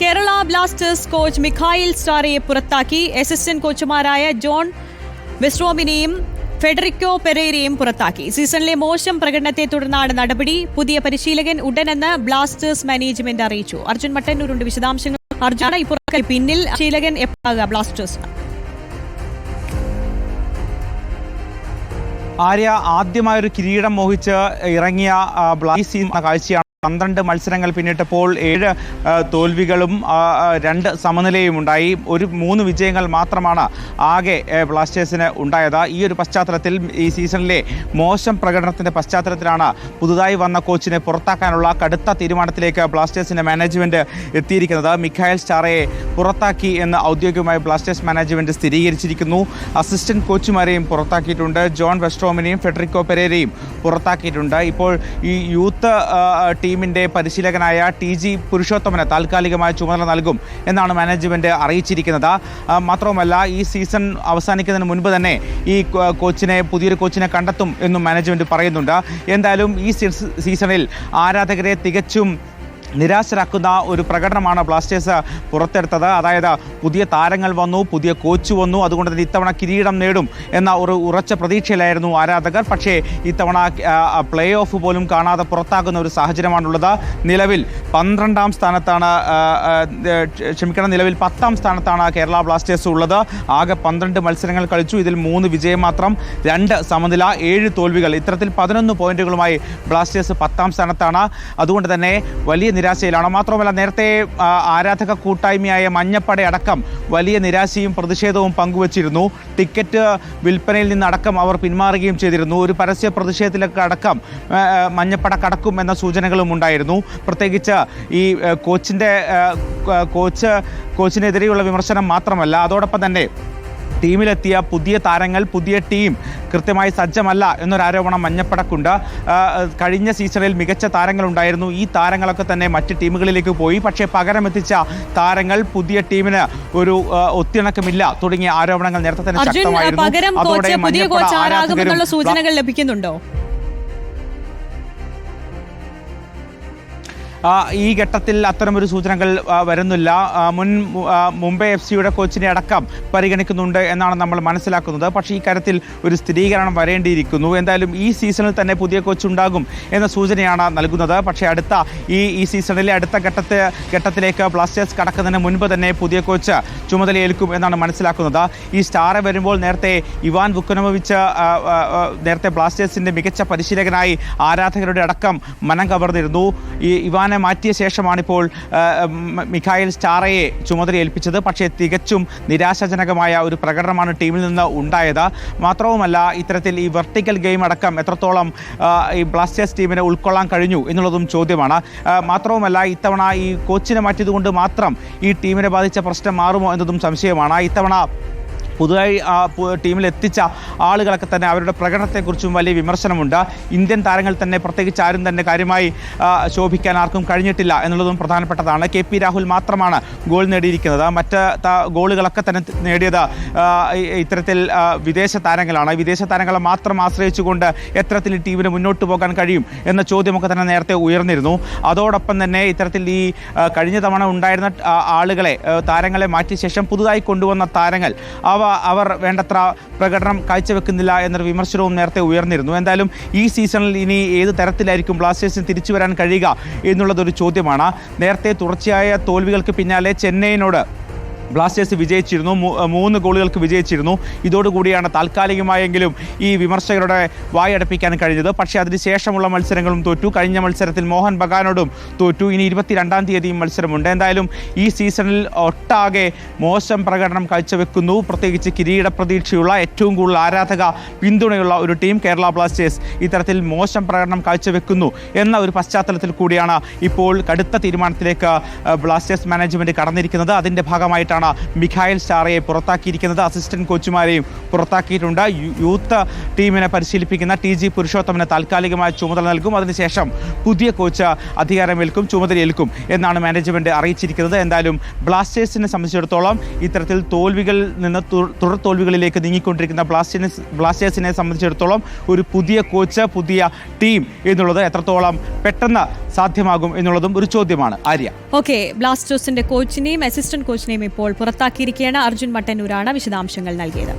Kerala Blasters coach Mikhail സ്റ്റാറയെ പുറത്താക്കി. Assistant കോച്ചുമാരായ ജോൺ വെസ്ട്രോമിനെയും ഫെഡറിക്കോ പെരേരയും പുറത്താക്കി. സീസണിലെ മോശം പ്രകടനത്തെ തുടർന്നാണ് നടപടി. പുതിയ പരിശീലകൻ ഉടനെന്ന് ബ്ലാസ്റ്റേഴ്സ് മാനേജ്മെന്റ് അറിയിച്ചു. അർജുൻ മട്ടന്നൂരുണ്ട് വിശദാംശങ്ങൾ. അർജുന പിന്നിൽ ശീലകൻ എപ്പോഴാകുക ബ്ലാസ്റ്റേഴ്സ്? ആര്യ ആദ്യമായൊരു കിരീടം മോഹിച്ച് ഇറങ്ങിയ ബ്ലാസ്റ്റ് കാഴ്ചയാണ് പന്ത്രണ്ട് മത്സരങ്ങൾ പിന്നിട്ടപ്പോൾ ഏഴ് തോൽവികളും രണ്ട് സമനിലയും ഉണ്ടായി. ഒരു മൂന്ന് വിജയങ്ങൾ മാത്രമാണ് ആകെ ബ്ലാസ്റ്റേഴ്സിന് ഉണ്ടായത്. ഈ ഒരു പശ്ചാത്തലത്തിൽ ഈ സീസണിലെ മോശം പ്രകടനത്തിന്റെ പശ്ചാത്തലത്തിലാണ് പുതുതായി വന്ന കോച്ചിനെ പുറത്താക്കാനുള്ള കടുത്ത തീരുമാനത്തിലേക്ക് ബ്ലാസ്റ്റേഴ്സിന്റെ മാനേജ്മെന്റ് എത്തിയിരിക്കുന്നത്. മിഖായൽ സ്റ്റാറയെ പുറത്താക്കി എന്ന് ഔദ്യോഗികമായി ബ്ലാസ്റ്റേഴ്സ് മാനേജ്മെന്റ് സ്ഥിരീകരിച്ചിരിക്കുന്നു. അസിസ്റ്റന്റ് കോച്ചുമാരെയും പുറത്താക്കിയിട്ടുണ്ട്. ജോൺ വെസ്ട്രോമിനെയും ഫെഡറിക്കോ പെരേരയും പുറത്താക്കിയിട്ടുണ്ട്. ഇപ്പോൾ ഈ യൂത്ത് ആ, ടീമിന്റെ പരിശീലകനായ ടി ജി പുരുഷോത്തമന് താൽക്കാലികമായ ചുമതല നൽകും എന്നാണ് മാനേജ്മെന്റ് അറിയിച്ചിരിക്കുന്നത്. മാത്രവുമല്ല ഈ സീസൺ അവസാനിക്കുന്നതിന് മുൻപ് തന്നെ ഈ കോച്ചിനെ പുതിയൊരു കോച്ചിനെ കണ്ടെത്തും എന്നും മാനേജ്മെന്റ് പറയുന്നുണ്ട്. എന്തായാലും ഈ സീസണിൽ ആരാധകരെ തികച്ചും നിരാശരാക്കുന്ന ഒരു പ്രകടനമാണ് ബ്ലാസ്റ്റേഴ്സ് പുറത്തെടുത്തത്. അതായത് പുതിയ താരങ്ങൾ വന്നു പുതിയ കോച്ച് വന്നു. അതുകൊണ്ട് തന്നെ ഇത്തവണ കിരീടം നേടും എന്ന ഒരു ഉറച്ച പ്രതീക്ഷയിലായിരുന്നു ആരാധകർ. പക്ഷേ ഇത്തവണ പ്ലേ ഓഫ് പോലും കാണാതെ പുറത്താകുന്ന ഒരു സാഹചര്യമാണുള്ളത്. നിലവിൽ പന്ത്രണ്ടാം സ്ഥാനത്താണ് ക്ഷമിക്കണം നിലവിൽ പത്താം സ്ഥാനത്താണ് കേരള ബ്ലാസ്റ്റേഴ്സ് ഉള്ളത്. ആകെ പന്ത്രണ്ട് മത്സരങ്ങൾ കളിച്ചു. ഇതിൽ മൂന്ന് വിജയം മാത്രം രണ്ട് സമനില ഏഴ് തോൽവികൾ. ഇത്തരത്തിൽ പതിനൊന്ന് പോയിന്റുകളുമായി ബ്ലാസ്റ്റേഴ്സ് പത്താം സ്ഥാനത്താണ്. അതുകൊണ്ട് തന്നെ വലിയ നിരാശയിലാണ്? മാത്രമല്ല നേരത്തെ ആരാധക കൂട്ടായ്മയായ മഞ്ഞപ്പട അടക്കം വലിയ നിരാശയും പ്രതിഷേധവും പങ്കുവച്ചിരുന്നു. ടിക്കറ്റ് വിൽപ്പനയിൽ നിന്നടക്കം അവർ പിന്മാറുകയും ചെയ്തിരുന്നു. ഒരു പരസ്യ പ്രതിഷേധത്തിലൊക്കെ അടക്കം മഞ്ഞപ്പട കടക്കും എന്ന സൂചനകളും ഉണ്ടായിരുന്നു. പ്രത്യേകിച്ച് ഈ കോച്ചിന്റെ കോച്ച് കോച്ചിനെതിരെയുള്ള വിമർശനം മാത്രമല്ല അതോടൊപ്പം തന്നെ ടീമിലെത്തിയ പുതിയ താരങ്ങൾ പുതിയ ടീം കൃത്യമായി സജ്ജമല്ല എന്നൊരാരോപണം മഞ്ഞപ്പടക്കുണ്ട്. കഴിഞ്ഞ സീസണിൽ മികച്ച താരങ്ങളുണ്ടായിരുന്നു. ഈ താരങ്ങളൊക്കെ തന്നെ മറ്റ് ടീമുകളിലേക്ക് പോയി. പക്ഷേ പകരം എത്തിച്ച താരങ്ങൾ പുതിയ ടീമിന് ഒരു ഒത്തിണക്കമില്ല തുടങ്ങിയ ആരോപണങ്ങൾ നേരത്തെ തന്നെ ശക്തമായിരുന്നു. അതോടെ മഞ്ഞപ്പട ആരാധകരും സൂചനകൾ ലഭിക്കുന്നുണ്ടോ? ഈ ഘട്ടത്തിൽ അത്തരമൊരു സൂചനകൾ വരുന്നില്ല. മുൻ മുംബൈ എഫ് സിയുടെ കോച്ചിനെ അടക്കം പരിഗണിക്കുന്നുണ്ട് എന്നാണ് നമ്മൾ മനസ്സിലാക്കുന്നത്. പക്ഷേ ഈ കാര്യത്തിൽ ഒരു സ്ഥിരീകരണം വരേണ്ടിയിരിക്കുന്നു. എന്തായാലും ഈ സീസണിൽ തന്നെ പുതിയ കോച്ച് ഉണ്ടാകും എന്ന സൂചനയാണ് നൽകുന്നത്. പക്ഷേ അടുത്ത ഈ ഈ സീസണിലെ അടുത്ത ഘട്ടത്തെ ഘട്ടത്തിലേക്ക് ബ്ലാസ്റ്റേഴ്സ് കടക്കുന്നതിന് മുൻപ് തന്നെ പുതിയ കോച്ച് ചുമതലയേൽക്കും എന്നാണ് മനസ്സിലാക്കുന്നത്. ഈ സ്റ്റാറെ വരുമ്പോൾ നേരത്തെ ഇവാൻ വുക്കനോവിച്ച് നേരത്തെ ബ്ലാസ്റ്റേഴ്സിന്റെ മികച്ച പരിശീലകനായി ആരാധകരുടെ അടക്കം മനം കവർന്നിരുന്നു. ഈ ഇവാനെ മാറ്റിയ ശേഷമാണിപ്പോൾ മിഖായൽ സ്റ്റാറയെ ചുമതല ഏൽപ്പിച്ചത്. പക്ഷേ തികച്ചും നിരാശാജനകമായ ഒരു പ്രകടനമാണ് ടീമിൽ നിന്ന് ഉണ്ടായത്. മാത്രവുമല്ല ഇത്തരത്തിൽ ഈ വെർട്ടിക്കൽ ഗെയിം അടക്കം എത്രത്തോളം ഈ ബ്ലാസ്റ്റേഴ്സ് ടീമിനെ ഉൾക്കൊള്ളാൻ കഴിഞ്ഞു എന്നുള്ളതും ചോദ്യമാണ്. മാത്രവുമല്ല ഇത്തവണ ഈ കോച്ചിനെ മാറ്റിയതുകൊണ്ട് മാത്രം ഈ ടീമിനെ ബാധിച്ച പ്രശ്നം മാറുമോ എന്നതും സംശയമാണ്. ഇത്തവണ പുതുതായി ആ ടീമിൽ എത്തിച്ച ആളുകളൊക്കെ തന്നെ അവരുടെ പ്രകടനത്തെക്കുറിച്ചും വലിയ വിമർശനമുണ്ട്. ഇന്ത്യൻ താരങ്ങൾ തന്നെ പ്രത്യേകിച്ച് ആരും തന്നെ കാര്യമായി ശോഭിക്കാൻ ആർക്കും കഴിഞ്ഞിട്ടില്ല എന്നുള്ളതും പ്രധാനപ്പെട്ടതാണ്. കെ പി രാഹുൽ മാത്രമാണ് ഗോൾ നേടിയിരിക്കുന്നത്. മറ്റ് ഗോളുകളൊക്കെ തന്നെ നേടിയത് ഇത്തരത്തിൽ വിദേശ താരങ്ങളാണ്. വിദേശ താരങ്ങളെ മാത്രം ആശ്രയിച്ചുകൊണ്ട് എത്രത്തിൽ ഈ ടീമിന് മുന്നോട്ട് പോകാൻ കഴിയും എന്ന ചോദ്യമൊക്കെ തന്നെ നേരത്തെ ഉയർന്നിരുന്നു. അതോടൊപ്പം തന്നെ ഇത്തരത്തിൽ ഈ കഴിഞ്ഞ തവണ ഉണ്ടായിരുന്ന ആളുകളെ താരങ്ങളെ മാറ്റിയ ശേഷം പുതുതായി കൊണ്ടുവന്ന താരങ്ങൾ അവ അവർ വേണ്ടത്ര പ്രകടനം കാഴ്ചവെക്കുന്നില്ല എന്നൊരു വിമർശനവും നേരത്തെ ഉയർന്നിരുന്നു. എന്തായാലും ഈ സീസണിൽ ഇനി ഏത് തരത്തിലായിരിക്കും ബ്ലാസ്റ്റേഴ്സിന് തിരിച്ചു വരാൻ കഴിയുക എന്നുള്ളതൊരു ചോദ്യമാണ്. നേരത്തെ തുടർച്ചയായ തോൽവികൾക്ക് പിന്നാലെ ചെന്നൈയിനോട് ബ്ലാസ്റ്റേഴ്സ് വിജയിച്ചിരുന്നു. മൂന്ന് ഗോളുകൾക്ക് വിജയിച്ചിരുന്നു. ഇതോടുകൂടിയാണ് താൽക്കാലികമായെങ്കിലും ഈ വിമർശകരുടെ വായടപ്പിക്കാൻ കഴിഞ്ഞത്. പക്ഷേ അതിനുശേഷമുള്ള മത്സരങ്ങളും തോറ്റു. കഴിഞ്ഞ മത്സരത്തിൽ മോഹൻ ബഗാനോടും തോറ്റു. ഇനി ഇരുപത്തിരണ്ടാം തീയതിയും മത്സരമുണ്ട്. എന്തായാലും ഈ സീസണിൽ ഒട്ടാകെ മോശം പ്രകടനം കാഴ്ചവെക്കുന്നു. പ്രത്യേകിച്ച് കിരീട പ്രതീക്ഷയുള്ള ഏറ്റവും കൂടുതൽ ആരാധക പിന്തുണയുള്ള ഒരു ടീം കേരള ബ്ലാസ്റ്റേഴ്സ് ഇത്തരത്തിൽ മോശം പ്രകടനം കാഴ്ചവെക്കുന്നു എന്ന ഒരു പശ്ചാത്തലത്തിൽ കൂടിയാണ് ഇപ്പോൾ കടുത്ത തീരുമാനത്തിലേക്ക് ബ്ലാസ്റ്റേഴ്സ് മാനേജ്മെന്റ് കടന്നിരിക്കുന്നത്. അതിന്റെ ഭാഗമായിട്ടാണ് നടപടിയാണ് മിഖായൽ സ്റ്റാറയെ പുറത്താക്കിയിരിക്കുന്നത്. അസിസ്റ്റന്റ് കോച്ചുമാരെയും പുറത്താക്കിയിട്ടുണ്ട്. യൂത്ത് ടീമിനെ പരിശീലിപ്പിക്കുന്ന ടി ജി പുരുഷോത്തമന് താൽക്കാലികമായ ചുമതല നൽകും. അതിനുശേഷം പുതിയ കോച്ച് അധികാരമേൽക്കും ചുമതലയേൽക്കും എന്നാണ് മാനേജ്മെന്റ് അറിയിച്ചിരിക്കുന്നത്. എന്തായാലും ബ്ലാസ്റ്റേഴ്സിനെ സംബന്ധിച്ചിടത്തോളം ഇത്തരത്തിൽ തോൽവികളിൽ നിന്ന് തുടർ തോൽവികളിലേക്ക് നീങ്ങിക്കൊണ്ടിരിക്കുന്ന ബ്ലാസ്റ്റേഴ്സിനെ ബ്ലാസ്റ്റേഴ്സിനെ സംബന്ധിച്ചിടത്തോളം ഒരു പുതിയ കോച്ച് പുതിയ ടീം എന്നുള്ളത് എത്രത്തോളം പെട്ടെന്ന് സാധ്യമാകും എന്നുള്ളതും ഒരു ചോദ്യമാണ്. ആര്യ. ഓക്കെ ബ്ലാസ്റ്റേഴ്സിന്റെ കോച്ചിനെയും അസിസ്റ്റന്റ് കോച്ചിനെയും പുറത്താക്കിയിരിക്കുകയാണ്. അർജുൻ മട്ടന്നൂരാണ് വിശദാംശങ്ങൾ നൽകിയത്.